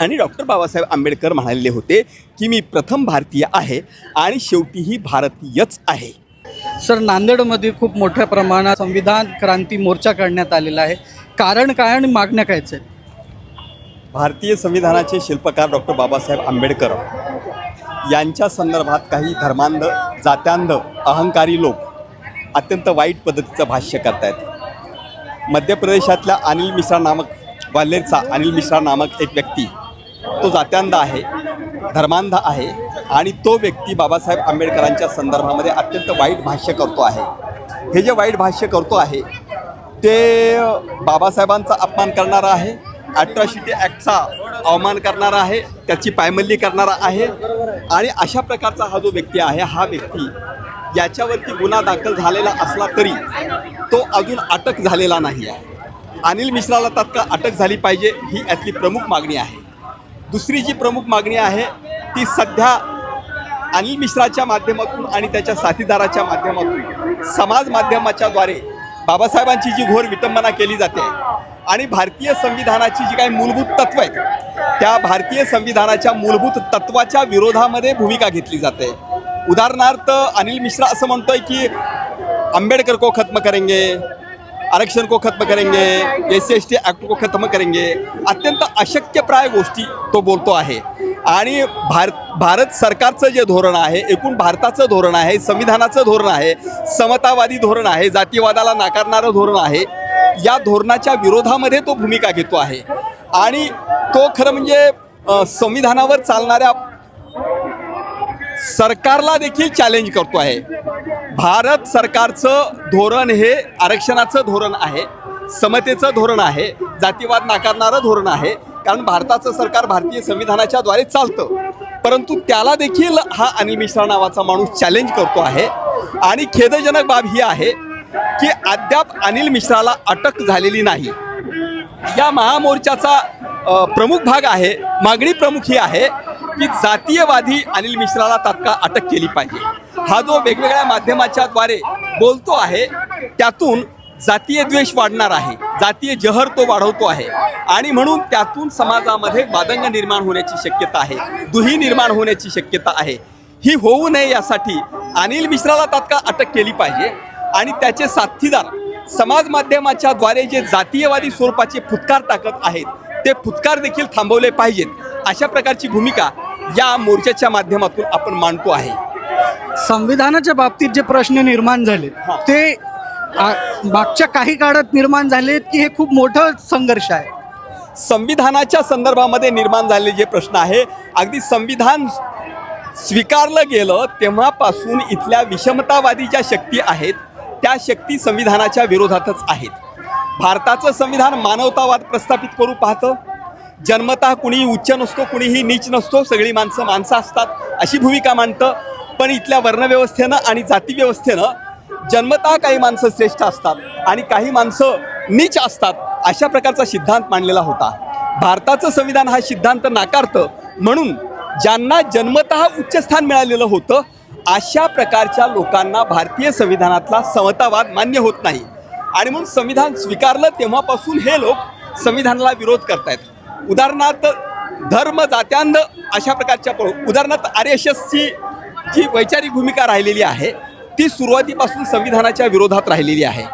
आणि डॉक्टर बाबासाहेब आंबेडकर म्हणालेले होते की मी प्रथम भारतीय आहे आणि शेवटीही भारतीयच आहे. सर नांदेडमध्ये खूप मोठ्या प्रमाणात संविधान क्रांती मोर्चा काढण्यात आलेला आहे. कारण काय आणि मागण्या कायच आहेत? भारतीय संविधानाचे शिल्पकार डॉक्टर बाबासाहेब आंबेडकर यांच्या संदर्भात काही धर्मांध जात्यांध अहंकारी लोक अत्यंत वाईट पद्धतीचं भाष्य करतायत. मध्य प्रदेशातल्या अनिल मिश्रा नामक ग्वाल्हेरचा अनिल मिश्रा नामक एक व्यक्ती तो जात्यांध आहे धर्मांध आहे आणि तो व्यक्ती बाबासाहेब आंबेडकरांच्या संदर्भामध्ये अत्यंत वाईट भाष्य करतो आहे. हे जे वाईट भाष्य करतो आहे ते बाबासाहेबांचा अपमान करणारा आहे ॲट्रॉसिटी ॲक्टचा अवमान करणारा आहे त्याची पायमल्ली करणारा आहे आणि अशा प्रकारचा हा जो व्यक्ती आहे हा व्यक्ती याच्यावरती गुन्हा दाखल झालेला असला तरी तो अजून अटक झालेला नाही आहे. अनिल मिश्राला तात्काळ अटक झाली पाहिजे ही यातली प्रमुख मागणी आहे. दुसरी जी प्रमुख मागणी आहे ती सध्या अनिल मिश्राच्या माध्यमातून आणि त्याच्या साथीदाराच्या माध्यमातून समाज माध्यमाच्याद्वारे बाबासाहेबांची जी घोर विटंबना केली जाते आणि भारतीय संविधानाची जी काही मूलभूत तत्व आहेत त्या भारतीय संविधानाच्या मूलभूत तत्वाच्या विरोधामध्ये भूमिका घेतली जाते. उदाहरणार्थ अनिल मिश्रा असं म्हणतोय की आंबेडकर को खत्म करेंगे आरक्षण को खत्म करेंगे S C S T act को खत्म करेंगे अत्यंत अशक्यप्राय गोष्टी तो बोलतो आहे. आणि भारत भारत सरकारचं जे धोरण आहे एकूण भारताचं धोरण आहे संविधानाचं धोरण आहे समतावादी धोरण आहे जातीवादाला नाकारणारं धोरण आहे या धोरणाच्या विरोधामध्ये तो भूमिका घेतो आहे. आणि तो खरं म्हणजे संविधानावर चालणाऱ्या सरकारला देखील चॅलेंज करतो आहे. भारत सरकारचं धोरण हे आरक्षणाचं धोरण आहे. समतेचं धोरण आहे. जातीवाद नाकारणारं धोरण आहे. कारण भारताचं सरकार भारतीय संविधानाच्या द्वारे चालतं. परंतु त्याला देखील हा अनिल मिश्रा नावाचा माणूस चॅलेंज करतो आहे. आणि खेदजनक बाब ही आहे की अद्याप अनिल मिश्राला अटक झालेली नाही. या महामोर्चाचा प्रमुख भाग आहे. मागणी प्रमुख ही आहे. की जातीयवादी अनिल मिश्राला तात्काळ अटक केली पाहिजे. हा जो वेगवेगळ्या माध्यमाच्या द्वारे बोलतो आहे त्यातून जातीय द्वेष वाढणार आहे. जातीय जहर तो वाढवतो आहे. आणि म्हणून त्यातून समाजामध्ये वादंग निर्माण होण्याची शक्यता आहे. दुही निर्माण होण्याची शक्यता आहे. ही होऊ नये यासाठी अनिल मिश्राला तात्काळ अटक केली पाहिजे. आणि त्याचे साथीदार समाज माध्यमाच्या द्वारे जे जातीयवादी स्वरूपाचे फुत्कार टाकत आहेत ते फुतकार देखील थांबवले पाहिजेत. अशा प्रकारची भूमिका या मोर्चाच्या माध्यमातून आपण मांडतो आहे. संविधानाच्या बाबतीत जे प्रश्न निर्माण झाले. ते मागच्या काही काळात निर्माण झालेत की हे खूप मोठं संघर्ष आहे? संविधानाच्या संदर्भामध्ये निर्माण झालेले जे प्रश्न आहे अगदी संविधान स्वीकारलं गेलं तेव्हापासून इथल्या विषमतावादी ज्या शक्ती आहेत त्या शक्ती संविधानाच्या विरोधातच आहेत. भारताचं संविधान मानवतावाद प्रस्थापित करू पाहतं जन्मतः कुणीही उच्च नसतो कुणीही नीच नसतो सगळी माणसं माणसं असतात अशी भूमिका मांडतं. पण इथल्या वर्णव्यवस्थेनं आणि जातीव्यवस्थेनं जन्मतः काही माणसं श्रेष्ठ असतात आणि काही माणसं नीच असतात अशा प्रकारचा सिद्धांत मांडलेला होता. भारताचं संविधान हा सिद्धांत नाकारतं. म्हणून ज्यांना जन्मतः उच्चस्थान मिळालेलं होतं अशा प्रकारच्या लोकांना भारतीय संविधानातला समतावाद मान्य होत नाही. आणि म्हणून संविधान स्वीकारलं तेव्हापासून हे लोक संविधानाला विरोध करतायत. उदाहरणार्थ धर्म जात्यांध अशा प्रकारच्या उदाहरणार्थ आर एस एसची जी वैचारिक भूमिका राहिलेली आहे ती सुरुवातीपासून संविधानाच्या विरोधात राहिलेली आहे.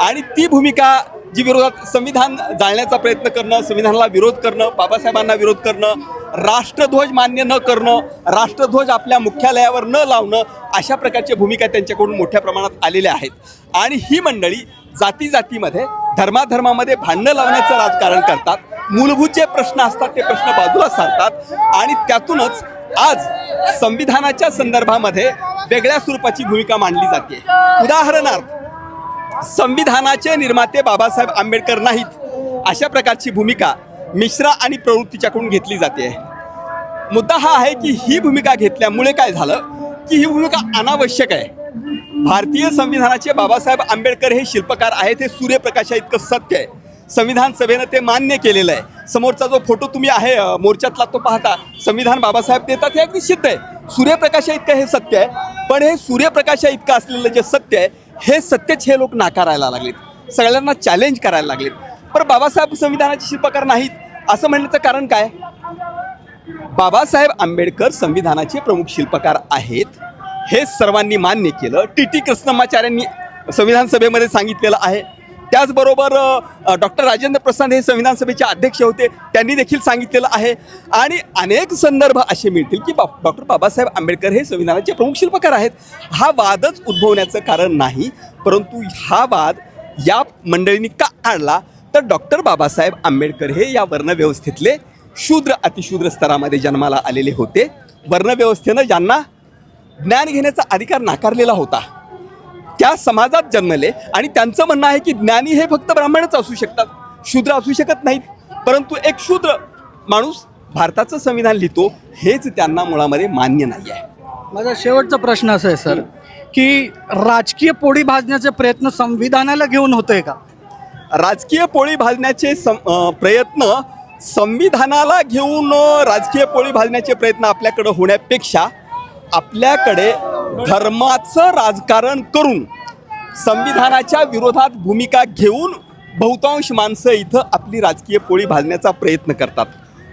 आणि ती भूमिका जी विरोधात संविधान जाळण्याचा प्रयत्न करणं संविधानाला विरोध करणं बाबासाहेबांना विरोध करणं राष्ट्रध्वज मान्य न करणं राष्ट्रध्वज आपल्या मुख्यालयावर न लावणं अशा प्रकारच्या भूमिका त्यांच्याकडून मोठ्या प्रमाणात आलेल्या आहेत. आणि ही मंडळी जाती जातीमध्ये धर्माधर्मामध्ये भांडणं लावण्याचं राजकारण करतात. मूलभूत जे प्रश्न असतात ते प्रश्न बाजूला सारतात आणि त्यातूनच आज संविधानाच्या संदर्भामध्ये वेगळ्या स्वरूपाची भूमिका मांडली जाते. उदाहरणार्थ संविधानाचे निर्माते बाबासाहेब आंबेडकर नाहीत अशा प्रकारची भूमिका मिश्रा आणि प्रवृत्तीच्याकडून घेतली जाते. मुद्दा हा आहे की ही भूमिका घेतल्यामुळे काय झालं? की ही भूमिका अनावश्यक आहे. भारतीय संविधानाचे बाबासाहेब आंबेडकर हे शिल्पकार आहेत हे सूर्यप्रकाशा इतकं सत्य आहे. संविधान सभेनं ते मान्य केलेलं आहे. समोरचा जो फोटो तुम्ही आहे मोर्चातला तो पाहता संविधान बाबासाहेब देतात हे अगदी सिद्ध आहे. सूर्यप्रकाशा इतकं हे सत्य आहे पण हे सूर्यप्रकाशा इतकं असलेलं जे सत्य आहे हे सत्यच हे लोक नाकारायला लागलेत. सगळ्यांना चॅलेंज करायला लागलेत. पण बाबासाहेब संविधानाचे शिल्पकार नाहीत असं म्हणण्याचं कारण काय? बाबासाहेब आंबेडकर संविधानाचे प्रमुख शिल्पकार आहेत हे सर्वांनी मान्य केलं. टी टी कृष्णमाचार्यांनी संविधान सभेमध्ये सांगितलेलं आहे त्याचबरोबर डॉक्टर राजेंद्र प्रसाद हे संविधान सभेचे अध्यक्ष होते त्यांनी देखील सांगितलेलं आहे. आणि अनेक संदर्भ असे मिळतील की बा डॉक्टर बाबासाहेब आंबेडकर हे संविधानाचे प्रमुख शिल्पकार आहेत. हा वादच उद्भवण्याचं कारण नाही परंतु हा वाद या मंडळींनी का आणला? तर डॉक्टर बाबासाहेब आंबेडकर हे या वर्णव्यवस्थेतले शूद्र अतिशूद्र स्तरामध्ये जन्माला आलेले होते. वर्णव्यवस्थेनं ज्यांना ज्ञान घेण्याचा अधिकार नाकारलेला होता त्या समाजात जन्मले आणि त्यांचं म्हणणं आहे की ज्ञानी हे फक्त ब्राह्मणच असू शकतात शूद्र असू शकत नाहीत. परंतु एक शूद्र माणूस भारताचं संविधान लिहितो हेच त्यांना मुळामध्ये मान्य नाही आहे. माझा शेवटचा प्रश्न असा आहे सर की राजकीय पोळी भाजण्याचे प्रयत्न संविधानाला घेऊन होतोय का? राजकीय पोळी भाजण्याचे सं अ, प्रयत्न संविधानाला घेऊन अ, राजकीय पोळी भाजण्याचे प्रयत्न आपल्याकडे होण्यापेक्षा आपल्याकडे धर्माचं राजकारण करून संविधानाच्या विरोधात भूमिका घेऊन बहुतांश माणसं इथं आपली राजकीय पोळी भाजण्याचा प्रयत्न करतात.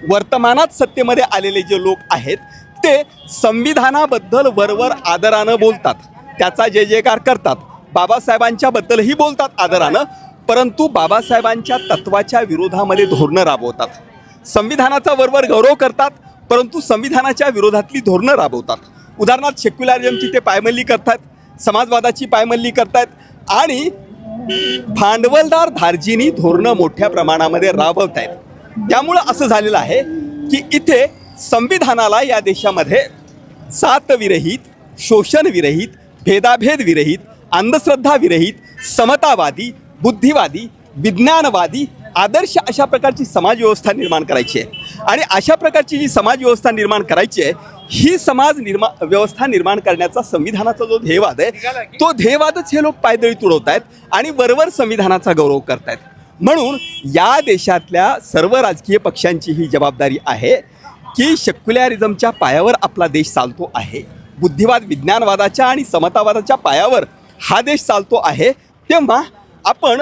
वर्तमानात सत्तेमध्ये आलेले जे लोक आहेत ते संविधानाबद्दल वरवर आदरानं बोलतात. त्याचा जय जयकार करतात. बाबासाहेबांच्याबद्दलही बोलतात आदरानं परंतु बाबासाहेबांच्या तत्वाच्या विरोधामध्ये धोरणं राबवतात. संविधानाचा वरवर गौरव करतात परंतु संविधानाच्या विरोधातली धोरणं राबवतात. उदाहरणार्थ सेक्युलरिझमची ते पायमल्ली करतात समाजवादाची पायमल्ली करतात आणि भांडवलदार धार्जिनी धोरणं मोठ्या प्रमाणामध्ये राबवत आहेत त्यामुळं असं झालेलं आहे की इथे संविधानाला या देशामध्ये जातविरहित शोषणविरहित भेदाभेद विरहित अंधश्रद्धा विरहित समतावादी बुद्धिवादी विज्ञानवादी आदर्श अशा प्रकारची समाजव्यवस्था निर्माण करायची आहे. आणि अशा प्रकारची जी समाजव्यवस्था निर्माण करायची आहे ही समाज निर्मा व्यवस्था निर्माण करण्याचा संविधानाचा जो ध्येयवाद आहे तो ध्येयवादच हे लोक पायदळी तुडवत आहेत आणि वरवर संविधानाचा गौरव करतायत म्हणून या देशातल्या सर्व राजकीय पक्षांची ही जबाबदारी आहे की सेक्युलरिझमच्या पायावर आपला देश चालतो आहे. बुद्धिवाद विज्ञानवादाच्या आणि समतावादाच्या पायावर हा देश चालतो आहे. तेव्हा आपण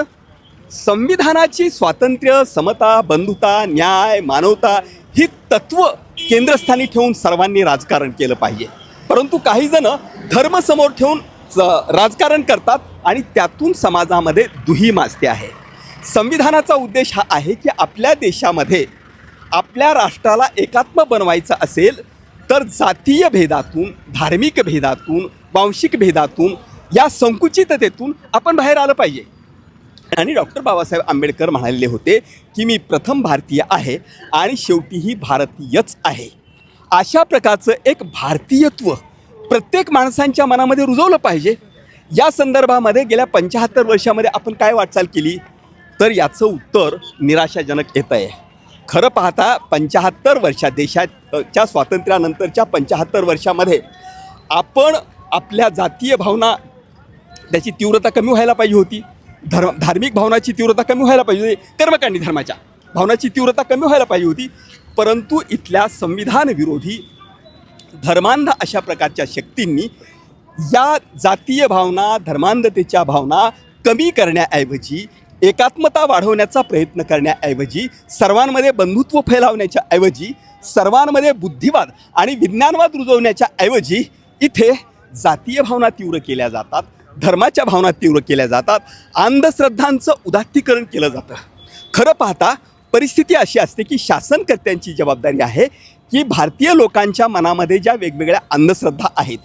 संविधानाची स्वातंत्र्य समता बंधुता न्याय मानवता ही तत्व केंद्रस्थानी ठेवून सर्वांनी राजकारण केलं पाहिजे. परंतु काही जण धर्म समोर ठेवून च- राजकारण करतात आणि त्यातून समाजामध्ये दुही माजते आहे. संविधानाचा उद्देश हा आहे की आपल्या देशामध्ये आपल्या राष्ट्राला एकात्म बनवायचं असेल तर जातीय भेदातून धार्मिक भेदातून वांशिक भेदातून या संकुचिततेतून आपण बाहेर आलं पाहिजे. आणि डॉक्टर बाबासाहेब आंबेडकर म्हणाले होते की मी प्रथम भारतीय आहे आणि शेवटीही भारतीयच आहे. अशा प्रकारचं एक भारतीयत्व प्रत्येक माणसांच्या मनामध्ये रुजवलं पाहिजे. या संदर्भामध्ये गेल्या पंच्याहत्तर वर्षामध्ये आपण काय वाटचाल केली? तर याचं उत्तर निराशाजनक येतं आहे. खरं पाहता पंचाहत्तर वर्षात देशाच्या स्वातंत्र्यानंतरच्या पंचाहत्तर वर्षामध्ये आपण आपल्या जातीय भावना त्याची तीव्रता कमी व्हायला पाहिजे होती. धर्म धार्मिक भावनाची तीव्रता कमी व्हायला पाहिजे होती. कर्मकांडी धर्माच्या भावनाची तीव्रता कमी व्हायला पाहिजे होती. परंतु इथल्या संविधान विरोधी धर्मांध अशा प्रकारच्या शक्तींनी या जातीय भावना धर्मांधतेच्या भावना कमी करण्याऐवजी एकात्मता वाढवण्याचा प्रयत्न करण्याऐवजी सर्वांमध्ये बंधुत्व फैलावण्याच्या ऐवजी सर्वांमध्ये बुद्धिवाद आणि विज्ञानवाद रुजवण्याच्या ऐवजी इथे जातीय भावना तीव्र केल्या जातात. धर्माच्या भावना तीव्र केल्या जातात. अंधश्रद्धांचं उदात्तीकरण केलं जातं. खरं पाहता परिस्थिती अशी असते की शासनकर्त्यांची जबाबदारी आहे की भारतीय लोकांच्या मनामध्ये ज्या वेगवेगळ्या अंधश्रद्धा आहेत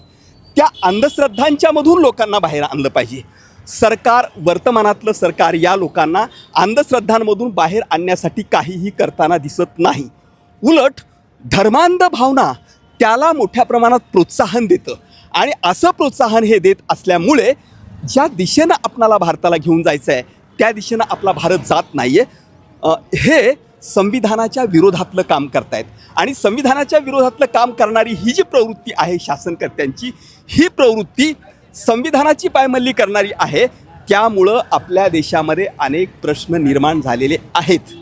त्या अंधश्रद्धांच्यामधून लोकांना बाहेर आणलं पाहिजे. सरकार वर्तमानातलं सरकार या लोकांना अंधश्रद्धांमधून बाहेर आणण्यासाठी काहीही करताना दिसत नाही. उलट धर्मांध भावना त्याला मोठ्या प्रमाणात प्रोत्साहन देतं. आणि असं प्रोत्साहन हे देत असल्यामुळे ज्या दिशेनं आपणाला भारताला घेऊन जायचं आहे त्या दिशेनं आपला भारत जात नाही आहे हे संविधानाच्या विरोधातलं काम करतायत. आणि संविधानाच्या विरोधातलं काम करणारी ही जी प्रवृत्ती आहे शासनकर्त्यांची ही प्रवृत्ती संविधानाची पायमल्ली करणारी आहे. त्यामुळं आपल्या देशामध्ये अनेक प्रश्न निर्माण झालेले आहेत.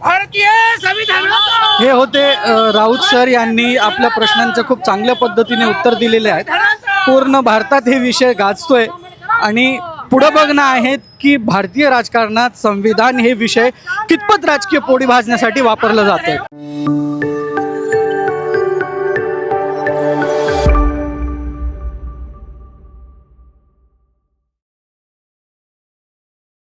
भारतीय हे होते राऊत सर यांनी आपल्या प्रश्नांचं खूप चांगल्या पद्धतीने उत्तर दिलेले आहेत. पूर्ण भारतात हे विषय गाजतोय. आणि पुढं बघणं आहेत की भारतीय राजकारणात संविधान हे विषय कितपत राजकीय पोळी भाजण्यासाठी वापरलं जातं